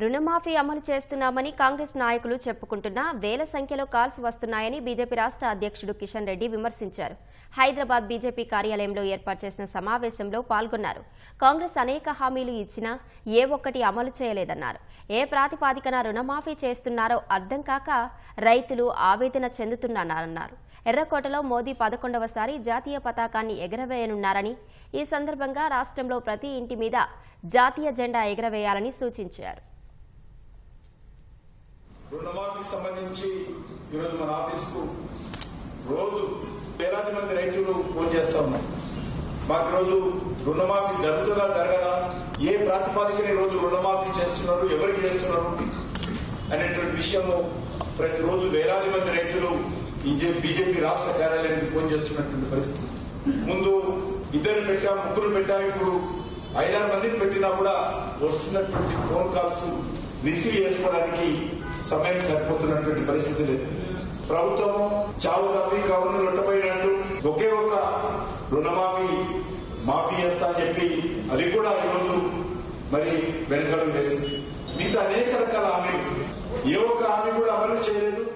రుణమాఫీ అమలు చేస్తున్నామని కాంగ్రెస్ నాయకులు చెప్పుకుంటున్నా వేల సంఖ్యలో కాల్స్ వస్తున్నాయని బీజేపీ రాష్ట్ర అధ్యక్షుడు కిషన్ రెడ్డి విమర్శించారు. హైదరాబాద్ బీజేపీ కార్యాలయంలో ఏర్పాటు చేసిన సమావేశంలో పాల్గొన్నారు. కాంగ్రెస్ అనేక హామీలు ఇచ్చినా ఏ ఒక్కటి అమలు చేయలేదన్నారు. ఏ ప్రాతిపాదికన రుణమాఫీ చేస్తున్నారో అర్థం కాక రైతులు ఆవేదన చెందుతున్నారన్నారు. ఎర్రకోటలో మోదీ పదకొండవసారి జాతీయ పతాకాన్ని ఎగరవేయనున్నారని ఈ సందర్భంగా రాష్ట్రంలో ప్రతి ఇంటి మీద జాతీయ జెండా ఎగరవేయాలని సూచించారు. రుణమాఫీకి సంబంధించి ఈరోజు మన ఆఫీస్కు రోజు వేలాది మంది రైతులు ఫోన్ చేస్తా ఉన్నారు మాకు ఈరోజు రుణమాఫీ జరుగుతుందా జరగదా? ఏ ప్రాతిపాదికన ఈరోజు రుణమాఫీ చేస్తున్నారు ఎవరికి చేస్తున్నారు అనేటువంటి విషయము ప్రతిరోజు వేలాది మంది రైతులు బీజేపీ రాష్ట్ర కార్యాలయానికి ఫోన్ చేస్తున్నటువంటి పరిస్థితి. ముందు ఇద్దరు పెట్టాం ముగ్గురు పెట్టాం. ఇప్పుడు ఐదారు మందిని పెట్టినా కూడా వస్తున్నటువంటి ఫోన్ కాల్స్ రిసీవ్ చేసుకోవడానికి సమయం సరిపోతున్నటువంటి పరిస్థితి లేదు. ప్రభుత్వము చావు తప్పి కవును లొట్టపోయినట్టు ఒకే ఒక రుణమాఫీ మాఫీ చేస్తా అని చెప్పి అది కూడా ఈరోజు మరి వెనుకలు వేసింది. మిగతా అనేక రకాల హామీలు. ఏ ఒక్క హామీ కూడా అమలు చేయలేదు.